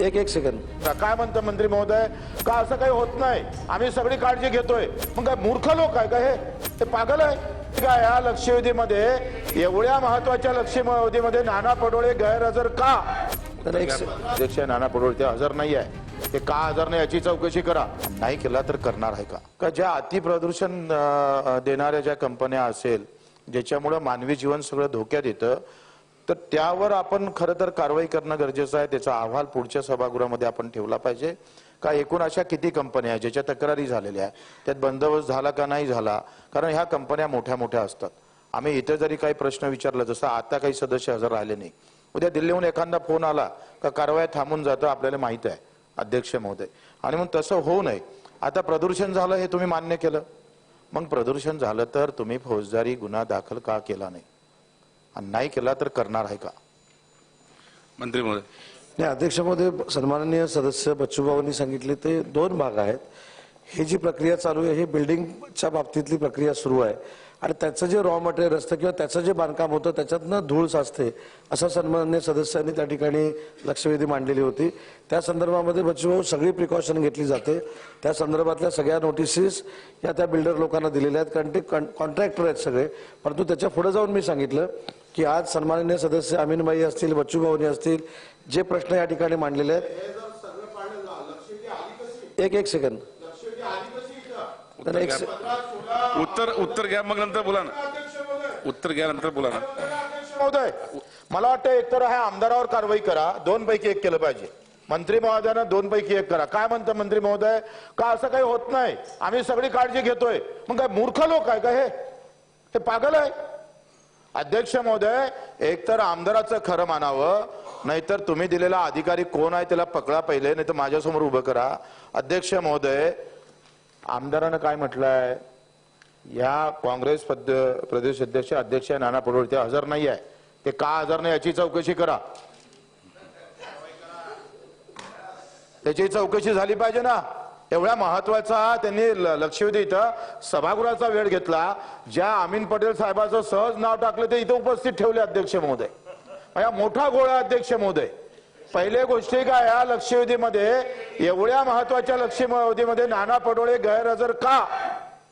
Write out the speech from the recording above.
एक एक सेकंद काय म्हणतं मंत्री महोदय? का असं काही होत नाही? आम्ही सगळी काळजी घेतोय. मग काय मूर्ख लोक आहे का हे? ते पागल आहे. काय या लक्षवेधीमध्ये एवढ्या महत्त्वाच्या लक्षवेधीमध्ये नाना पडोळे गैरहजर का? अध्यक्ष नाना पडोळे ते हजर नाही आहे. ते का हजर नाही याची चौकशी करा. नाही केला तर करणार आहे का? का ज्या अतिप्रदूषण देणाऱ्या ज्या कंपन्या असेल ज्याच्यामुळं मानवी जीवन सगळं धोक्यात येतं तर त्यावर आपण खरं तर कारवाई करणं गरजेचं आहे. त्याचा अहवाल पुढच्या सभागृहामध्ये आपण ठेवला पाहिजे. का एकूण अशा किती कंपन्या आहेत ज्याच्या तक्रारी झालेल्या आहेत? त्यात बंदोबस्त झाला का नाही झाला? कारण ह्या कंपन्या मोठ्या मोठ्या असतात. आम्ही इथे जरी काही प्रश्न विचारला जसं आता काही सदस्य हजर राहिले नाही. उद्या दिल्लीहून एखादा फोन आला का कारवाई थांबून जातं आपल्याला माहीत आहे अध्यक्ष महोदय. आणि मग तसं होऊ नये. आता प्रदूषण झालं हे तुम्ही मान्य केलं. मग प्रदूषण झालं तर तुम्ही फौजदारी गुन्हा दाखल का केला नाही? आणि नाही केला तर करणार आहे का? मंत्री महोदय नाही अध्यक्ष महोदय सन्माननीय सदस्य बच्चूभाऊंनी सांगितले ते दोन भाग आहेत. ही जी प्रक्रिया चालू आहे ही बिल्डिंगच्या बाबतीतली प्रक्रिया सुरू आहे. आणि त्याचं जे रॉ मटेरियल असतं किंवा त्याचं जे बांधकाम होतं त्याच्यातनं धूळ साचते असं सन्माननीय सदस्यांनी त्या ठिकाणी लक्षवेधी मांडलेली होती. त्या संदर्भामध्ये बच्चूभाऊ सगळी प्रिकॉशन घेतली जाते. त्या संदर्भातल्या सगळ्या नोटिसेस या त्या बिल्डर लोकांना दिलेल्या आहेत. कारण ते कॉन्ट्रॅक्टर आहेत सगळे. परंतु त्याच्या पुढे जाऊन मी सांगितलं की आज सन्माननीय सदस्य अमीनबाई असतील बच्चूभाऊनी असतील जे प्रश्न या ठिकाणी मांडलेले आहेत. एक एक सेकंद उत्तर उत्तर घ्या मग नंतर बोला ना. उत्तर घ्या नंतर बोला ना. महोदय मला वाटतं एकतर ह्या आमदारावर कारवाई करा दोन पैकी एक केलं पाहिजे. मंत्री महोदयानं दोन पैकी एक करा. काय म्हणतं मंत्री महोदय? का असं काही होत नाही? आम्ही सगळी काळजी घेतोय. मग काय मूर्ख लोक आहे का हे? हे पागल आहे. अध्यक्ष महोदय एकतर आमदाराचं खरं मानावं नाहीतर तुम्ही दिलेला अधिकारी कोण आहे त्याला पकडा पहिले नाही तर माझ्यासमोर उभं करा. अध्यक्ष महोदय आमदारानं काय म्हटलंय? या काँग्रेस पद प्रदेश अध्यक्ष अध्यक्ष नाना पटोळे ते हजर नाही आहे ते का हजर नाही याची चौकशी करा. त्याची चौकशी झाली पाहिजे ना. एवढ्या महत्त्वाचा त्यांनी ल- लक्षवेधी इथं सभागृहाचा वेळ घेतला. ज्या अमीन पटेल साहेबाचं सहज नाव टाकलं ते इथं उपस्थित ठेवले अध्यक्ष महोदय. या मोठा गोळा अध्यक्ष महोदय. पहिले गोष्टी काय या लक्षवेधीमध्ये एवढ्या महत्त्वाच्या लक्षवेधीमध्ये नाना पटोळे गैरहजर का?